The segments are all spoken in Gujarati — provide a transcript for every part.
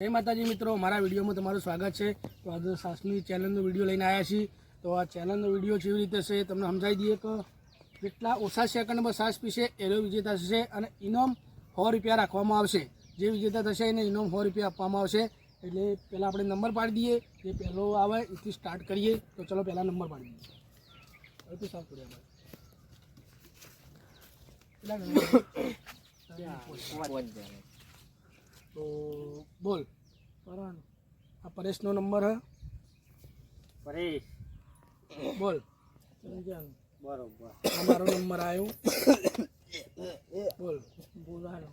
જય માતાજી મિત્રો મારા વિડીયોમાં તમારું સ્વાગત છે તો આજે સાસની ચેનલનો વીડિયો લઈને આવ્યા છીએ તો આ ચેનલનો વીડિયો કેવી રીતે છે તમને સમજાવી દઈએ કે કેટલા ઓછા સેકન્ડમાં સાસ પીશે એનો વિજેતા થશે અને ઇનામ સો રૂપિયા રાખવામાં આવશે જે વિજેતા થશે એને ઇનામ સો રૂપિયા આપવામાં આવશે એટલે પહેલાં આપણે નંબર પાડી દઈએ જે પહેલો આવે એથી સ્ટાર્ટ કરીએ તો ચલો પહેલાં નંબર પાડી દઈએ સાફ કરીએ આપણે. કેટલા નંબર? તો બોલ. કરવાનું. આ પરેશનો નંબર હે. પરેશ. બોલ. બરોબર. મારો નંબર આવ્યો બોલ. બોલાનો.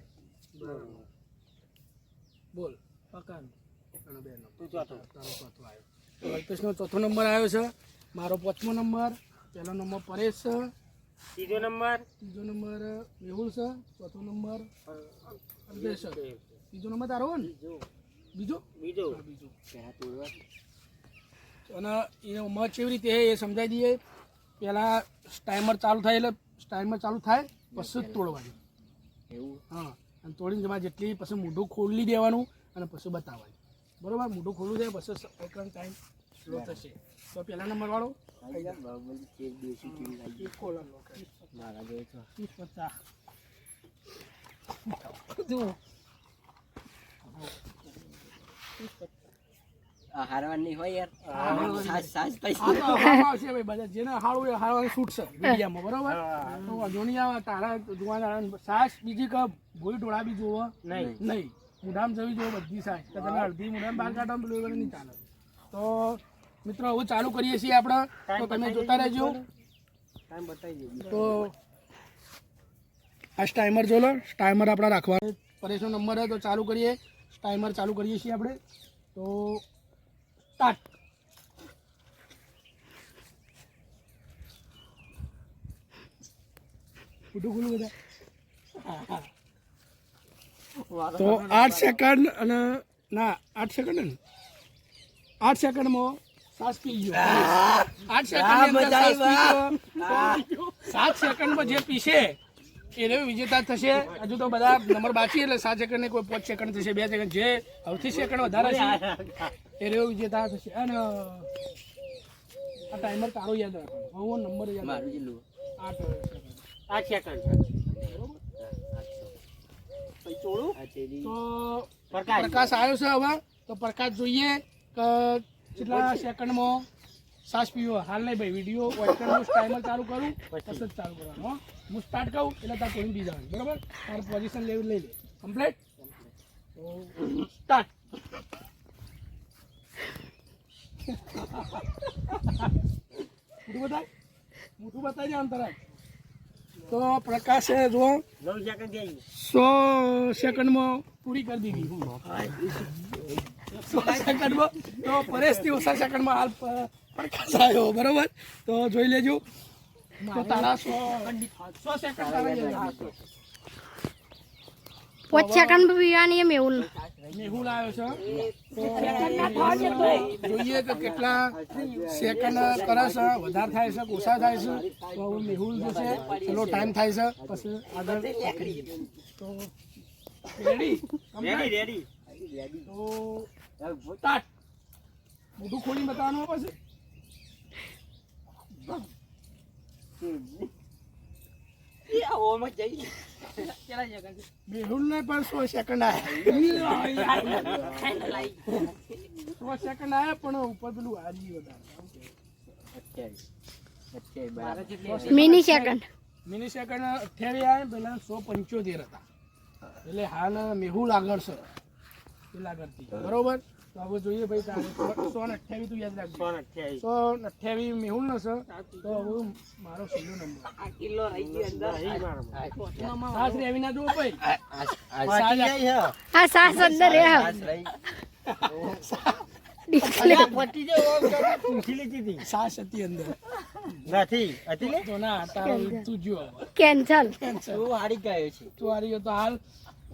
બોલ. પકાન. અને બેનો તું ચોથો. તારો ચોથો આવ્યો અલ્પેશનો ચોથો નંબર આવ્યો છે. મારો પાંચમો નંબર. પહેલો નંબર પરેશ છે. ત્રીજો નંબર? ત્રીજો નંબર મેહુલ છે. ચોથો નંબર. અલ્પેશ છે. ત્રીજો નંબર તારો ને? બીજો. બીજો? બીજો. અને એનો મત કેવી રીતે એ સમજાવી દઈએ. પહેલાં ટાઈમર ચાલુ થાય એટલે ટાઈમર ચાલુ થાય પછી જ તોડવાની. એવું? હા. અને તોડીને તમારે જેટલી પછી મોઢું ખોલી દેવાનું અને પછી બતાવવાનું. બરોબર? મોઢું ખોલવું જાય પછી એકદમ ટાઈમ સ્લો થશે. તો પહેલા નંબર વાળો? એ મારા ત્રીસ પચાસ જુઓ હારવાની હોય યાર. હારવાની. સાસ સાસ આ તો હવામાં આવશે ભાઈ બધા. જેને હાળવું એ હાળવાનું છૂટ છે બરોબર? તો વાંધો નહીં તારા જોવાના સાસ બીજી કપ ભૂલ ઢોળા બી જોવો. નહીં. નહીં. મુઢામ જવી જોઈએ બધી સાસ તો તમે અડધી મુઢામ બહાર કાઢો પેલું નહીં ચાલે. તો મિત્રો હવે ચાલુ કરીએ છીએ આપણે. તો તમે જોતા રહેજો. ટાઈમ બતાવી દે તો આ ટાઈમર જો લો ટાઈમર આપણે રાખવાનું. પરેશનો નંબર હે તો ચાલુ કરીએ. ટાઈમર ચાલુ કરીએ છીએ આપણે. તો સ્ટાર્ટ ખોટું ખુલ્લું બધા. તો આઠ સેકન્ડ અને ના આઠ સેકન્ડ ને? આઠ સેકન્ડમાં સાસ પી ગયો. આઠ સેકન્ડ સાત સેકન્ડમાં જે પીશે એને વિજેતા થશે. હજુ તો બધા નંબર બાકી એટલે સાત સેકન્ડ ને કોઈ પાંચ સેકન્ડ થશે બે સેકન્ડ. જે સૌથી સેકન્ડ વધારે છે એ રેવ વિજેતા થશે. અને આ ટાઈમર તારો યાદ રાખવાનો. હું નંબર યાદ મારું રાખવાનો. આઠ આઠ સેકન્ડ. તો પ્રકાશ. પ્રકાશ આવ્યો છે હવે. તો પ્રકાશ જોઈએ કે કેટલા સેકન્ડમાં સાસ પીવો હાલ નહીં ભાઈ વીડિયો વોઇસનું ટાઈમર ચાલુ કરું પછી જ ચાલુ કરવાનું હો. હું સ્ટાર્ટ કહું એટલે તાર કોઈ બી જવાનું બરાબર? તાર પોઝિશન લેવું લઈ લે. કમ્પ્લીટ સ્ટાર્ટ મોટું બતાય? મોટું બતાવી દે અંતરાય તો પ્રકાશે જો સો સેકન્ડમાં પૂરી કરી દીધી. સો સેકન્ડમાં તો પરેશથી ઓછા સેકન્ડમાં હાલ પ- પ્રકાશ બરોબર? તો જોઈ લેજો. તો તારા સો સો સેકન્ડ તારા યાદ સેકન્ડ પીવાની એમ એવું. મેહુલ આવ્યો છે જોઈએ કે કેટલા સેકન્ડ કરે છે વધારે થાય છે ઓછા થાય છે. તો હવે મેહુલ જે છે પેલો ટાઈમ થાય છે પછી આગળ તો રેડી રેડી રેડી તો સ્ટાર્ટ મોઢું ખોલી બતાવવાનું પછી. મેહુલ ને પણ સો સેકન્ડ સો સેકન્ડ આવ્યા પણ ઉપર પેલું હાજી વધારે મિની સેકન્ડ મિની સેકન્ડ અઠ્યાવીસ આવ્યા પેલા સો પંચોતેર હતા. એટલે હાલ મેહુલ આગળ છે. પેલા આગળથી. બરોબર? તો હવે જોઈએ ભાઈ તારે. સો ને અઠ્યાવીસ તું યાદ રાખજો. અઠ્યાવીસ. સો ને અઠ્યાવીસ મેહુલ નો છે. તો હવે મારો છેલ્લો નંબર સાસ રેવી ના જુઓ ભાઈ. હા? સાસ અંદર રહે. ડિસ્પ્લે સાસ હતી. અંદર. નથી હતી તો ના તારો તું જો. કેન્સલ તું હારી ગયો છે. તું હારી ગયો તો હાલ.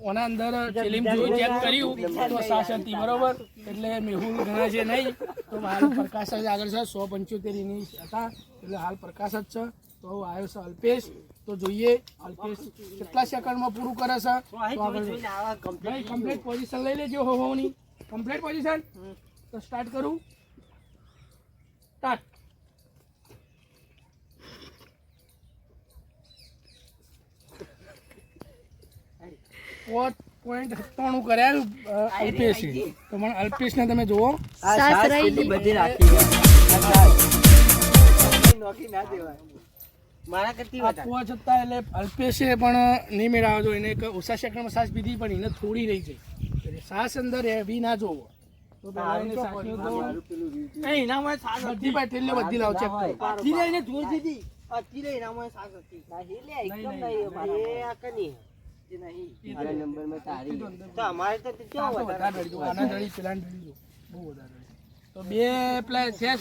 ઓના અંદર ફિલ્મ જોઈ ચેક કર્યું તો સાસ હતી બરોબર. એટલે મેહુલ ગણાય છે નહીં તો હાલ પ્રકાશ જ આગળ છે સો પંચોતેર ઇનિંગ હતા. એટલે હાલ પ્રકાશ જ છે. તો આવ્યો છે અલ્પેશ. તો જોઈએ અલ્પેશ કેટલા સેકન્ડમાં પૂરું કરે છે? તો આગળ કમ્પ્લીટ પોઝિશન લઈ લેજો હો હોની. કમ્પ્લીટ પોઝિશન તો સ્ટાર્ટ કરું. સ્ટાર્ટ પોત પોઈન્ટ સત્તાણું કર્યા અલ્પેશે તો અલ્પેશ ને તમે જુઓ. બધી રાખી છે. આ સાસ. નોખી ના દેવાય. મારા કરતી આપવા છતાં એટલે અલ્પેશે પણ નહીં મેળવવા જો એને એક ઓછા સાસ પીધી પણ એને થોડી રહી છે. એટલે સાસ અંદર એવી ના જોવો. બધી લાવ. ચેક નહીં, તારી. તો અમારે તો તે આ કેવો તો વધારે? વધારે આના ડળી પેલા ડળી દો. બહુ વધારે તો બે પેલા છે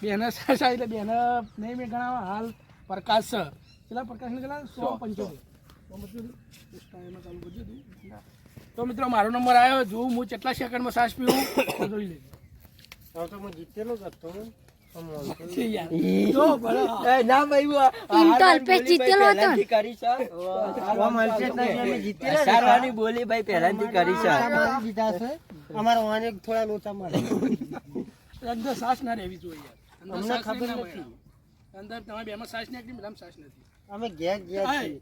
બેના સાસ આવી એટલે બેના નહીં મેં ગણાવા હાલ પ્રકાશ છે. પેલા પ્રકાશને કેટલા? સો પંચોતેર. સો. તું. તો. મિત્રો મારો નંબર આવ્યો જોઉં હું કેટલા સેકન્ડમાં સાસ પીવું જોઈ લેજો. તો હું જીતેલો જ હતો. સાસ ના રહેવી જોઈએ અમને ખબર નથી. અંદર તમારે બેમાં સાસ નાખી બધામાં સાસ નથી. અમે ઘેર ઘેર. છીએ.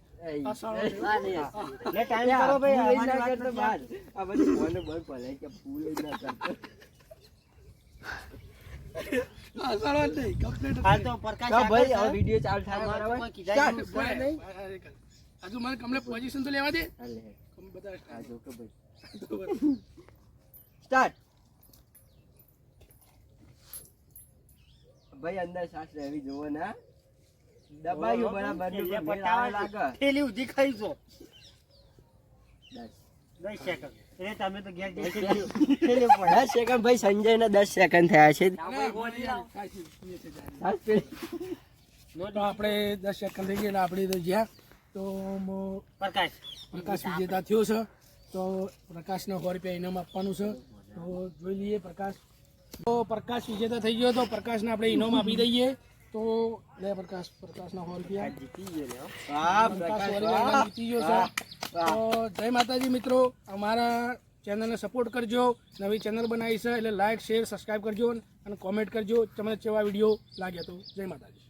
ટાઈમ કરો ભાઈ. આ બધી ફોને બંધ પડાય કે ફૂલ ના કરતો. હજુ મને કમ્પ્લીટ પોઝિશન તો લેવા દે. કમ બધા આ જો કે ભાઈ. સ્ટાર્ટ ભાઈ અંદર શ્વાસ રહેવી જોવો ના દબાયું બરાબર લાગે. થેલી ઉધી ખાઈશો દસ. દસ સેકન્ડ સંજય ને દસ સેકન્ડ થયા છે. આપણે દસ સેકન્ડ થઈ ગયા આપણે તો જ્યાં. તો પ્રકાશ. પ્રકાશ વિજેતા થયો છે. તો પ્રકાશને સો રૂપિયા ઇનામ આપવાનું છે. તો જોઈ લઈએ પ્રકાશ. તો પ્રકાશ વિજેતા થઈ ગયો તો પ્રકાશને આપણે ઇનામ આપી દઈએ. તો લે પ્રકાશ પ્રકાશના પ્રકાશ જીતી ગયો તો જય માતાજી મિત્રો અમારા ચેનલને સપોર્ટ કરજો નવી ચેનલ બનાવી છે એટલે લાઇક શેર સબસ્ક્રાઈબ કરજો અને કોમેન્ટ કરજો તમને કેવા વીડિયો લાગ્યા તો. જય માતાજી.